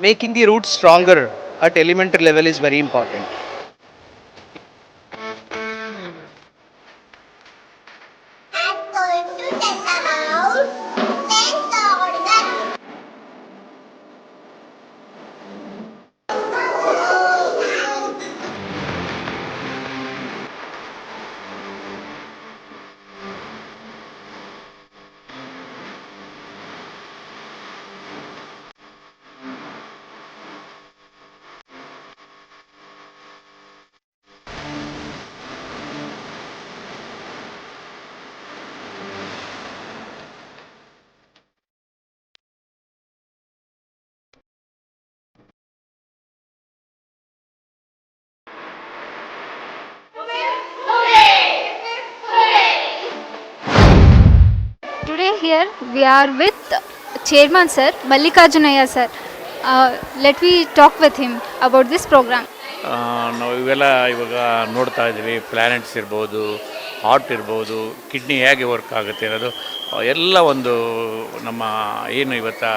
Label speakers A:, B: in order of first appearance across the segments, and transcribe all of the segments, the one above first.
A: making the roots stronger at elementary level is very important.
B: Here we are with chairman sir Mallikarjunaya sir. Uh, let me talk with him about this program.
C: ಆ, ನಾವು ಇವೆಲ್ಲ ಇವಾಗ ನೋಡ್ತಾ ಇದ್ದೀವಿ. Planets ಇರ್ಬೋದು heart ಇರ್ಬೋದು kidney ಹೇಗೆ work ಆಗುತ್ತೆ ಅನ್ನೋದು. ಆ, ಎಲ್ಲ ಒಂದು ನಮ್ಮ ಏನು ಇವತ್ತು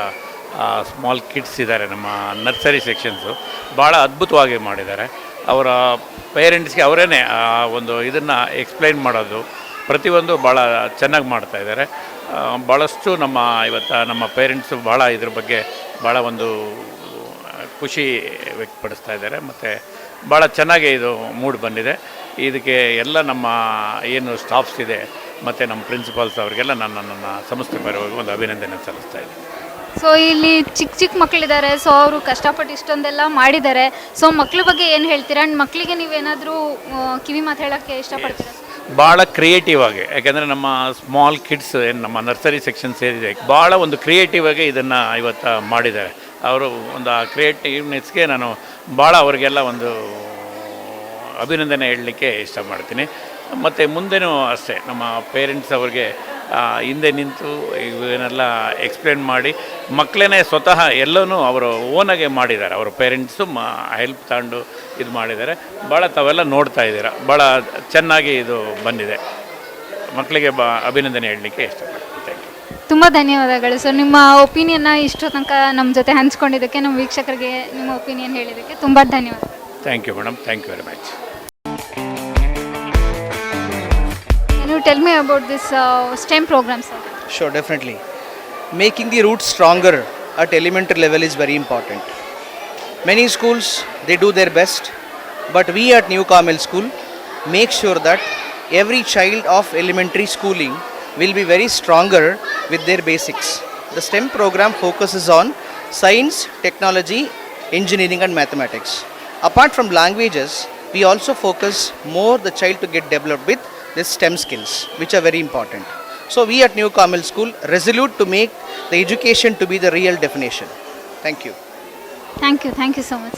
C: ಸ್ಮಾಲ್ ಕಿಡ್ಸ್ ಇದ್ದಾರೆ ನಮ್ಮ ನರ್ಸರಿ ಸೆಕ್ಷನ್ಸು ಭಾಳ ಅದ್ಭುತವಾಗಿ ಮಾಡಿದ್ದಾರೆ. ಅವರ ಪೇರೆಂಟ್ಸ್ಗೆ ಅವರೇ ಒಂದು ಇದನ್ನು ಎಕ್ಸ್ಪ್ಲೈನ್ ಮಾಡೋದು ಪ್ರತಿಯೊಂದು ಭಾಳ ಚೆನ್ನಾಗಿ ಮಾಡ್ತಾ ಇದ್ದಾರೆ. ಆ, ಭಾಳಷ್ಟು ನಮ್ಮ ಇವತ್ತು ನಮ್ಮ ಪೇರೆಂಟ್ಸು ಭಾಳ ಇದ್ರ ಬಗ್ಗೆ ಭಾಳ ಒಂದು ಖುಷಿ ವ್ಯಕ್ತಪಡಿಸ್ತಾ ಇದ್ದಾರೆ. ಮತ್ತು ಭಾಳ ಚೆನ್ನಾಗಿ ಇದು ಮೂಡ್ ಬಂದಿದೆ. ಇದಕ್ಕೆ ಎಲ್ಲ ನಮ್ಮ, ಏನು ಸ್ಟಾಫ್ಸ್ ಇದೆ, ಮತ್ತು ನಮ್ಮ ಪ್ರಿನ್ಸಿಪಾಲ್ಸ್ ಅವರಿಗೆಲ್ಲ ನನ್ನ ನನ್ನ ಸಂಸ್ಥೆ ಪರವಾಗಿ ಒಂದು ಅಭಿನಂದನೆ ಸಲ್ಲಿಸ್ತಾ ಇದ್ದೀನಿ.
B: ಸೊ ಇಲ್ಲಿ ಚಿಕ್ಕ ಚಿಕ್ಕ ಮಕ್ಕಳಿದ್ದಾರೆ ಸೊ ಅವರು ಕಷ್ಟಪಟ್ಟು ಇಷ್ಟೊಂದೆಲ್ಲ ಮಾಡಿದ್ದಾರೆ. ಸೊ ಮಕ್ಕಳ ಬಗ್ಗೆ ಏನು ಹೇಳ್ತೀರಾ? ಆ್ಯಂಡ್ ಮಕ್ಕಳಿಗೆ ನೀವೇನಾದರೂ ಕಿವಿ ಮಾತು ಹೇಳೋಕ್ಕೆ ಇಷ್ಟಪಡ್ತೀರಾ?
C: ಭಾಳ ಕ್ರಿಯೇಟಿವ್ ಆಗಿ, ಯಾಕೆಂದರೆ ನಮ್ಮ ಸ್ಮಾಲ್ ಕಿಡ್ಸ್ ಏನು ನಮ್ಮ ನರ್ಸರಿ ಸೆಕ್ಷನ್ ಸೇರಿದೆ ಭಾಳ ಒಂದು ಕ್ರಿಯೇಟಿವ್ ಆಗಿ ಇದನ್ನು ಇವತ್ತು ಮಾಡಿದ್ದಾರೆ. ಅವರು ಒಂದು ಆ ಕ್ರಿಯೇಟಿವ್ನೆಸ್ಗೆ ನಾನು ಭಾಳ ಅವರಿಗೆಲ್ಲ ಒಂದು ಅಭಿನಂದನೆ ಹೇಳಲಿಕ್ಕೆ ಇಷ್ಟಪಡ್ತೀನಿ. ಮತ್ತು ಮುಂದೆನೂ ಅಷ್ಟೇ, ನಮ್ಮ ಪೇರೆಂಟ್ಸ್ ಅವ್ರಿಗೆ ಹಿಂದೆ ನಿಂತು ಇವನ್ನೆಲ್ಲ ಎಕ್ಸ್ಪ್ಲೇನ್ ಮಾಡಿ ಮಕ್ಕಳೇ ಸ್ವತಃ ಎಲ್ಲನೂ ಅವರು ಓನಾಗೆ ಮಾಡಿದ್ದಾರೆ. ಅವರ ಪೇರೆಂಟ್ಸು ಮ ಹೆಲ್ಪ್ ತಗೊಂಡು ಇದು ಮಾಡಿದ್ದಾರೆ. ಭಾಳ ತಾವೆಲ್ಲ ನೋಡ್ತಾ ಇದ್ದೀರ. ಭಾಳ ಚೆನ್ನಾಗಿ ಇದು ಬಂದಿದೆ. ಮಕ್ಕಳಿಗೆ ಬ ಅಭಿನಂದನೆ ಹೇಳಲಿಕ್ಕೆ ಇಷ್ಟಪಡ್ತೀನಿ. ಥ್ಯಾಂಕ್ ಯು
B: ತುಂಬ ಧನ್ಯವಾದಗಳು. ಸರ್ ನಿಮ್ಮ ಒಪಿನಿಯನ್ನ ಇಷ್ಟು ತನಕ ನಮ್ಮ ಜೊತೆ ಹಂಚ್ಕೊಂಡಿದ್ದಕ್ಕೆ ನಮ್ಮ ವೀಕ್ಷಕರಿಗೆ ನಿಮ್ಮ ಒಪಿನಿಯನ್ ಹೇಳಿದ್ದಕ್ಕೆ ತುಂಬ ಧನ್ಯವಾದ.
C: Thank you madam thank you very much
B: tell me about this uh, STEM program, sir?
A: Sure, definitely. Making the roots stronger at elementary level is very important. Many schools they do their best, but we at New Carmel School make sure that every child of elementary schooling will be very stronger with their basics. The STEM program focuses on science, technology, engineering and mathematics. Apart from languages, we also focus more the child to get developed with the STEM skills, which are very important. So we at New Carmel School resolute to make the education to be the real definition. Thank you.
B: Thank you. Thank you so much.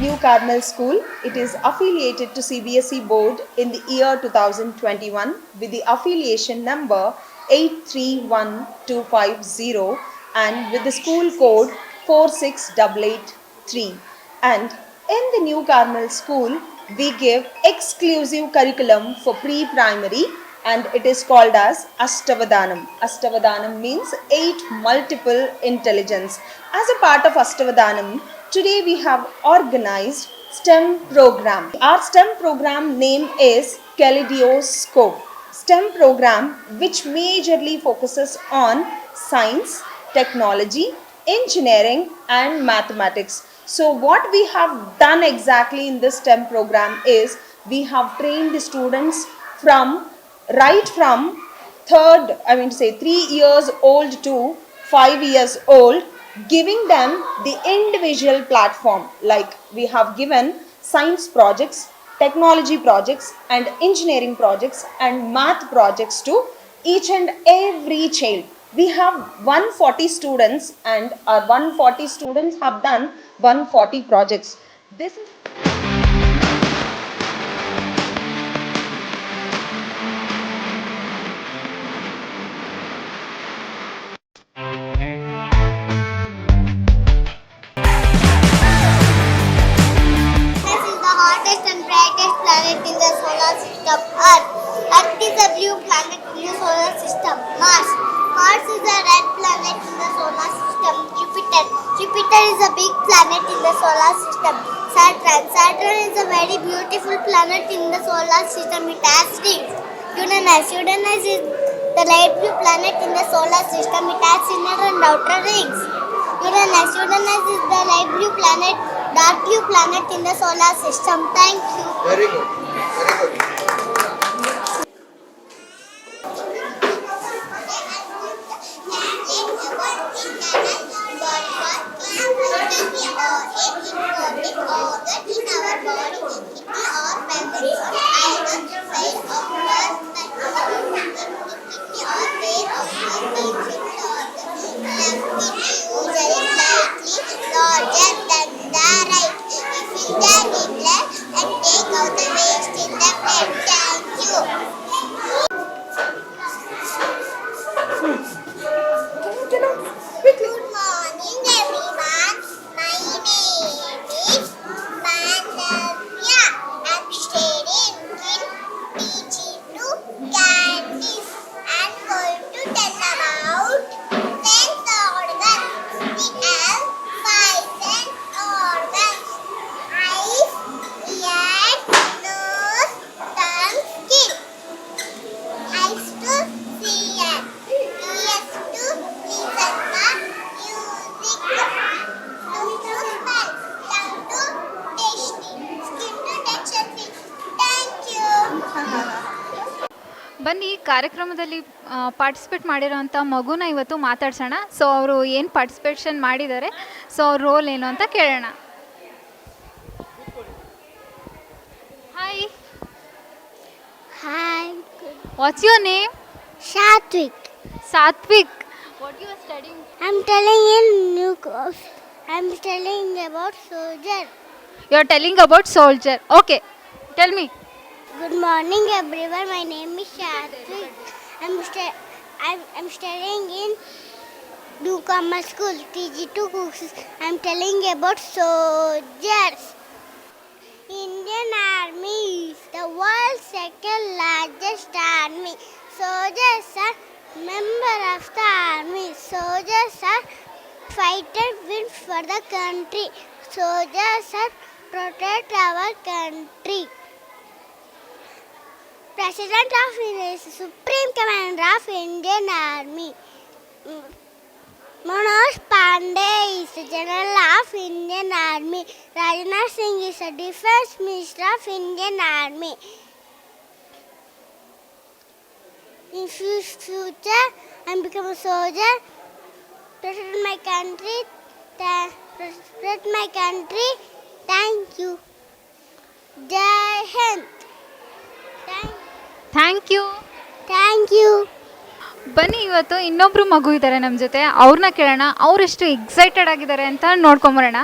D: New Carmel School. It is affiliated to CBSE board in the year 2021 with the affiliation number 831250 and with the school code 46883. And in the New Carmel School, we give exclusive curriculum for pre-primary and it is called as Ashtavadanam. Ashtavadanam means eight multiple intelligence. As a part of Ashtavadanam, today we have organized STEM program. Our STEM program name is Kaleidoscope. STEM program which majorly focuses on science, technology, engineering and mathematics. So what we have done exactly in this STEM program is we have trained the students from right from third, I mean to say three years old to five years old, giving them the individual platform. Like we have given science projects, technology projects, and engineering projects and math projects to each and every child. We have 140 students, and uh, our 140 students have done 140 projects. This is
E: Venus is a blue planet in the Mars is a red planet in the solar system. Jupiter. Jupiter is a big planet in the solar system. Saturn. Saturn is a very beautiful planet in the solar system. It has rings. Uranus. Uranus is the light blue planet in the solar system. It has inner and outer rings. Uranus. Uranus is the light blue planet, dark blue planet in the solar system. Thank you.
A: Very good. Very good.
E: দেখি আবার বল
B: ಬನ್ನಿ ಕಾರ್ಯಕ್ರಮದಲ್ಲಿ participate ಮಾಡಿರೋಂಥ ಮಗುನ ಇವತ್ತು ಮಾತಾಡ್ಸೋಣ. So ಅವರು ಏನು ಪಾರ್ಟಿಸಿಪೇಷನ್ ಮಾಡಿದ್ದಾರೆ? ಸೊ ಅವ್ರ ರೋಲ್ ಏನು ಅಂತ ಕೇಳೋಣ. Hi
E: hi
B: what's your name
E: Satvik
B: Satvik what you are studying
E: am telling in new I am telling about soldier
B: you are telling about soldier okay tell me
E: Good morning, everyone. My name is Satvik. I'm I'm, I'm studying in Newcomer School, TG2 courses. I'm telling about soldiers. Indian Army is the world's second largest army. Soldiers are member of the army. Soldiers are fighter win for the country. Soldiers are protect our country. President of India is Supreme Commander of Indian Army. Manoj Pandey is General of Indian Army. Rajnath Singh is the Defense Minister of Indian Army. In fu- future, I become a soldier, protect my country, protect my country. Thank you. Jai Hind. Thank,
B: thank you.
E: Thank you.
B: ಬನ್ನಿ ಇವತ್ತು ಇನ್ನೊಬ್ಬರು ಮಗು ಇದ್ದಾರೆ ನಮ್ಮ ಜೊತೆ. ಅವ್ರನ್ನ ಕೇಳೋಣ. ಅವರೆಷ್ಟು excited ಆಗಿದ್ದಾರೆ ಅಂತ ನೋಡ್ಕೊಂಬರೋಣ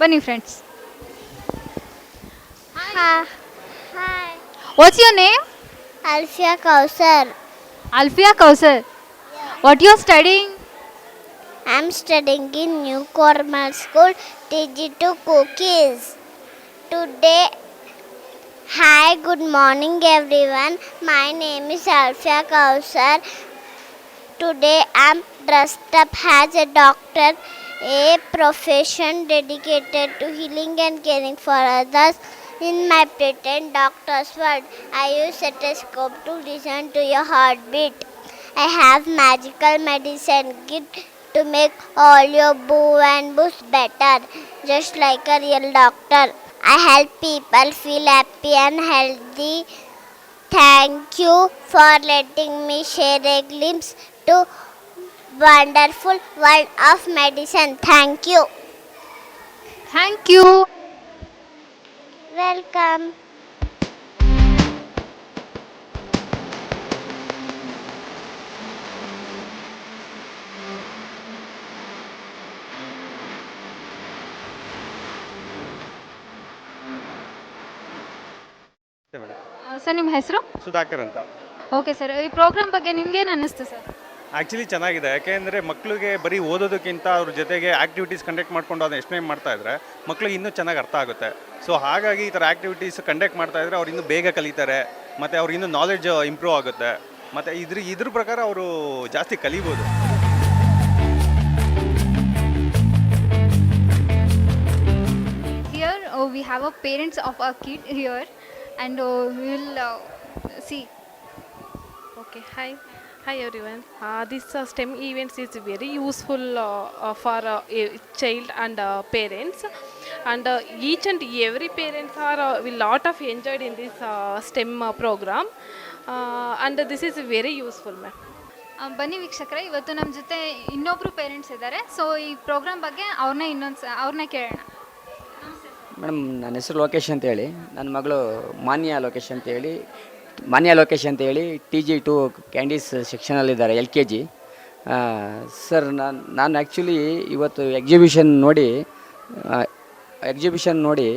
B: ಬನ್ನಿ friends
E: Hi.
B: What's your name
E: Alfiya Kausar
B: Alfiya Kausar what you are studying
E: I'm new in New T School, TG2 Cookies. Today, hi, good morning everyone. My name is Alfia Kausar. Today, I'm dressed up as a doctor, a profession dedicated to healing and caring for others. In my pretend doctor's world, I use a stethoscope to listen to your heartbeat. I have magical medicine kit to make all your boo and boos better, just like a real doctor. I help people feel happy and healthy. Thank you for letting me share a glimpse to wonderful world of medicine. Thank you.
B: Thank you.
E: Welcome.
B: Sir ನಿಮ್ಮ ಹೆಸರು?
F: ಸುಧಾಕರ್ ಅಂತ.
B: Okay sir ಈ program ಬಗ್ಗೆ ನಿಮ್ಗೇನು ಅನ್ನಿಸ್ತು sir?
F: Actually ಚೆನ್ನಾಗಿದೆ ಯಾಕೆಂದರೆ ಮಕ್ಕಳಿಗೆ ಬರೀ ಓದೋದಕ್ಕಿಂತ ಅವ್ರ ಜೊತೆಗೆ ಆ್ಯಕ್ಟಿವಿಟೀಸ್ ಕಂಡಕ್ಟ್ ಮಾಡ್ಕೊಂಡು ಅದನ್ನ ಎಕ್ಸ್ಪ್ಲೈನ್ ಮಾಡ್ತಾ ಇದ್ರೆ ಮಕ್ಳಿಗೆ ಇನ್ನೂ ಚೆನ್ನಾಗಿ ಅರ್ಥ ಆಗುತ್ತೆ. ಸೊ ಹಾಗಾಗಿ ಈ ಥರ ಆ್ಯಕ್ಟಿವಿಟೀಸ್ ಕಂಡಕ್ಟ್ ಮಾಡ್ತಾ ಇದ್ರೆ ಅವ್ರು ಇನ್ನೂ ಬೇಗ ಕಲಿತಾರೆ ಮತ್ತು ಅವ್ರು ಇನ್ನೂ ನಾಲೆಡ್ಜ್ ಇಂಪ್ರೂವ್ ಆಗುತ್ತೆ. ಮತ್ತು ಇದ್ರ ಇದ್ರ ಪ್ರಕಾರ ಅವರು ಜಾಸ್ತಿ ಕಲಿಬೋದು.
B: Here we we have a parents of kid here. And will see.
G: Okay, hi. Hi everyone. Uh, this uh, STEM events is very useful uh, uh, for uh, a child and uh, parents. And uh, each and every parents are uh, a lot of enjoyed in this uh, STEM uh, program. Uh, and this is very useful, ma'am.
B: ಆ, ಬನ್ನಿ ವೀಕ್ಷಕರೇ ಇವತ್ತು ನಮ್ಮ ಜೊತೆ ಇನ್ನೊಬ್ಬರು parents ಇದ್ದಾರೆ so ಈ program ಬಗ್ಗೆ ಅವ್ರನ್ನೇ ಇನ್ನೊಂದು ಸ ಅವ್ರನ್ನೇ ಕೇಳೋಣ
H: ಮೇಡಮ್, ನನ್ನ ಹೆಸರು ಲೋಕೇಶ್ ಅಂತೇಳಿ. ನನ್ನ ಮಗಳು ಮಾನ್ಯ ಲೋಕೇಶ್ ಅಂತೇಳಿ. ಮಾನ್ಯ ಲೋಕೇಶ್ ಅಂತೇಳಿ ಟಿ ಜಿ ಟು ಕ್ಯಾಂಡೀಸ್ ಸೆಕ್ಷನಲ್ಲಿದ್ದಾರೆ ಎಲ್ ಕೆ ಜಿ. ಸರ್, ನಾನು ನಾನು ಆ್ಯಕ್ಚುಲಿ ಇವತ್ತು ಎಕ್ಸಿಬಿಷನ್ ನೋಡಿ ಎಕ್ಸಿಬಿಷನ್ ನೋಡಿ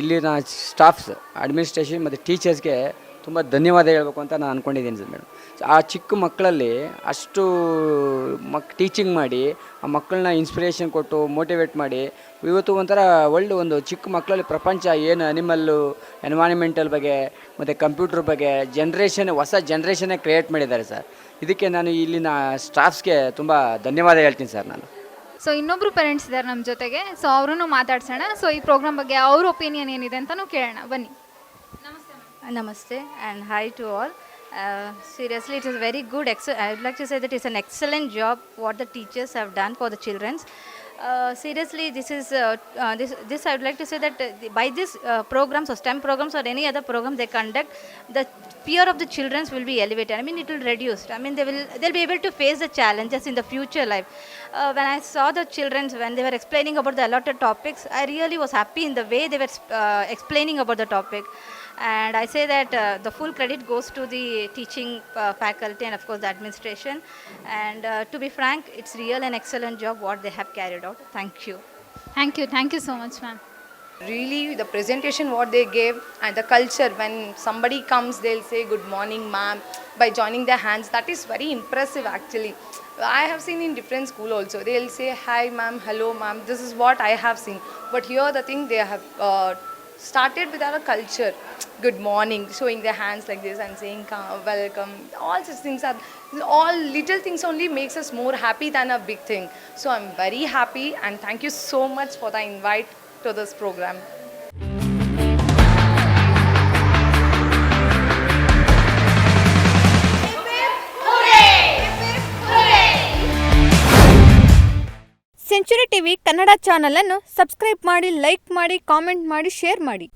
H: ಇಲ್ಲಿನ ಸ್ಟಾಫ್ಸ್ ಅಡ್ಮಿನಿಸ್ಟ್ರೇಷನ್ ಮತ್ತು ಟೀಚರ್ಸ್ಗೆ ತುಂಬ ಧನ್ಯವಾದ ಹೇಳಬೇಕು ಅಂತ ನಾನು ಅಂದ್ಕೊಂಡಿದ್ದೀನಿ ಸರ್ ಮೇಡಮ್. ಆ ಚಿಕ್ಕ ಮಕ್ಕಳಲ್ಲಿ ಅಷ್ಟು ಮಕ್ ಟೀಚಿಂಗ್ ಮಾಡಿ, ಆ ಮಕ್ಕಳನ್ನ ಇನ್ಸ್ಪಿರೇಷನ್ ಕೊಟ್ಟು ಮೋಟಿವೇಟ್ ಮಾಡಿ, ಇವತ್ತು ಒಂಥರ ಒಳ್ಳೆ ಒಂದು ಚಿಕ್ಕ ಮಕ್ಕಳಲ್ಲಿ ಪ್ರಪಂಚ ಏನು ಅನಿಮಲ್ಲು ಎನ್ವೈರನ್ಮೆಂಟಲ್ ಬಗ್ಗೆ, ಮತ್ತು ಕಂಪ್ಯೂಟರ್ ಬಗ್ಗೆ ಜನ್ರೇಷನ್ ಹೊಸ ಜನ್ರೇಷನ್ನೇ ಕ್ರಿಯೇಟ್ ಮಾಡಿದ್ದಾರೆ ಸರ್. ಇದಕ್ಕೆ ನಾನು ಇಲ್ಲಿನ ಸ್ಟಾಫ್ಸ್ಗೆ ತುಂಬ ಧನ್ಯವಾದ ಹೇಳ್ತೀನಿ ಸರ್ ನಾನು.
B: ಸೊ ಇನ್ನೊಬ್ರು ಪೇರೆಂಟ್ಸ್ ಇದ್ದಾರೆ ನಮ್ಮ ಜೊತೆಗೆ. ಸೊ ಅವರನ್ನು ಮಾತಾಡ್ಸೋಣ. ಸೊ ಈ ಪ್ರೋಗ್ರಾಮ್ ಬಗ್ಗೆ ಅವ್ರ ಒಪಿನಿಯನ್ ಏನಿದೆ ಅಂತಲೂ ಕೇಳೋಣ. ಬನ್ನಿ.
I: Namaste and hi to all. Uh, seriously, it is very good. I would like to say that it's an excellent job what the teachers have done for the children. Uh, seriously, this is uh, uh, this. This I would like to say that uh, by this uh, programs or STEM programs or any other program they conduct, the fear of the children will be elevated. I mean, it will reduce. I mean, they will they'll be able to face the challenges in the future life. Uh, when I saw the children when they were explaining about the allotted topics, I really was happy in the way they were uh, explaining about the topic and I say that uh, the full credit goes to the teaching uh, faculty and, of course, the administration. And uh, to be frank, it's real and excellent job what they have carried out. Thank you.
B: Thank you. Thank you so much, ma'am.
J: Really, the presentation what they gave and the culture when somebody comes, they'll say good morning, ma'am, by joining their hands. That is very impressive, actually. I have seen in different school also. They'll say hi, ma'am, hello, ma'am. This is what I have seen. But here, the thing they have. Uh, started with our culture. Good morning showing their hands like this and saying welcome. All such things are all little things only makes us more happy than a big thing. So i'm very happy and thank you so much for the invite to this program
K: century TV Kannada ಚಾನಲನ್ನು subscribe ಮಾಡಿ like ಮಾಡಿ comment ಮಾಡಿ share ಮಾಡಿ.